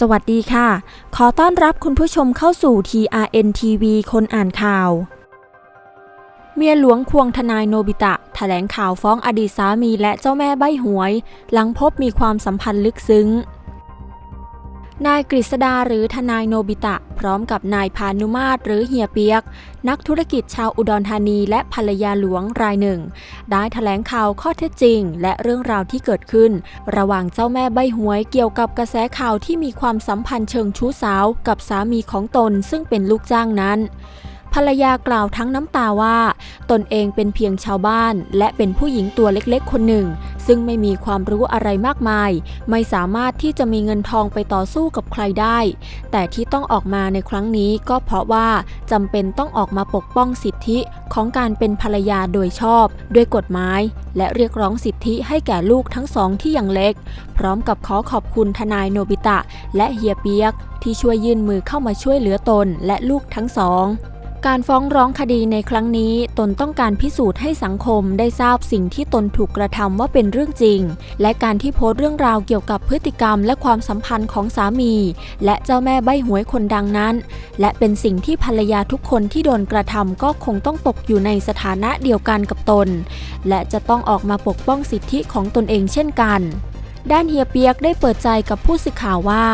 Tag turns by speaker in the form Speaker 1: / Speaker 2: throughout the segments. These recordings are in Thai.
Speaker 1: สวัสดีค่ะ ขอต้อนรับคุณผู้ชมเข้าสู่ TRN TV คนอ่านข่าว เมียหลวงควงทนายโนบิตะ แถลงข่าวฟ้องอดีตสามีและเจ้าแม่ใบหวย หลังพบมีความสัมพันธ์ลึกซึ้ง นายกฤษดาหรือทนายโนบิตะ พร้อมกับนายพานุมาตรหรือเฮียเปียก นักธุรกิจชาวอุดรธานีและภรรยาหลวงรายหนึ่ง ได้แถลงข่าวข้อเท็จจริง และเรื่องราวที่เกิดขึ้น ระหว่างเจ้าแม่ใบหวยเกี่ยวกับกระแสข่าวที่มีความสัมพันธ์เชิงชู้สาว กับสามีของตนซึ่งเป็นลูกจ้างนั้นภรรยากล่าวทั้งน้ำตาว่า ตนเองเป็นเพียงชาวบ้าน และเป็นผู้หญิงตัวเล็กๆ คนหนึ่ง ซึ่งไม่มีความรู้อะไรมากมาย ไม่สามารถที่จะมีเงินทองไปต่อสู้กับใครได้ แต่ที่ต้องออกมาในครั้งนี้ก็เพราะว่าจำเป็นต้องออกมาปกป้องสิทธิของการเป็นภรรยาโดยชอบ ด้วยกฎหมาย และเรียกร้องสิทธิให้แก่ลูกทั้งสองที่ยังเล็ก พร้อมกับขอขอบคุณทนายโนบิตะ และเฮียเปียก ที่ช่วยยื่นมือเข้ามาช่วยเหลือตนและลูกทั้งสอง การฟ้องร้องคดีในครั้งนี้ ตนต้องการพิสูจน์ให้สังคมได้ทราบสิ่งที่ตนถูกกระทำว่าเป็นเรื่องจริง และการที่โพสต์เรื่องราวเกี่ยวกับพฤติกรรมและความสัมพันธ์ของสามี และเจ้าแม่ใบหวยคนดังนั้น และเป็นสิ่งที่ภรรยาทุกคนที่โดนกระทำก็คงต้องตกอยู่ในสถานะเดียวกันกับตน และจะต้องออกมาปกป้องสิทธิของตนเองเช่นกันด้านเฮียเปียกได้เปิดใจกับผู้สื่อข่าวว่า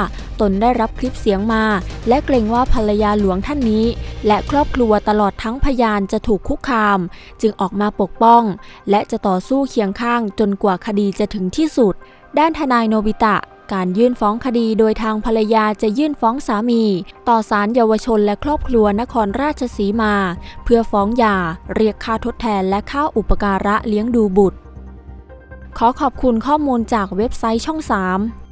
Speaker 1: ตนได้รับคลิปเสียงมา และเกรงว่าภรรยาหลวงท่านนี้ และครอบครัวตลอดทั้งพยานจะถูกคุกคาม จึงออกมาปกป้อง และจะต่อสู้เคียงข้างจนกว่าคดีจะถึงที่สุด ด้านทนายโนบิตะการยื่นฟ้องคดีโดยทางภรรยาจะยื่นฟ้องสามี ต่อศาลเยาวชนและครอบครัวนครราชสีมา เพื่อฟ้องหย่าเรียกค่าทดแทนและค่าอุปการะเลี้ยงดูบุตร ขอขอบคุณข้อมูลจากเว็บไซต์ช่อง 3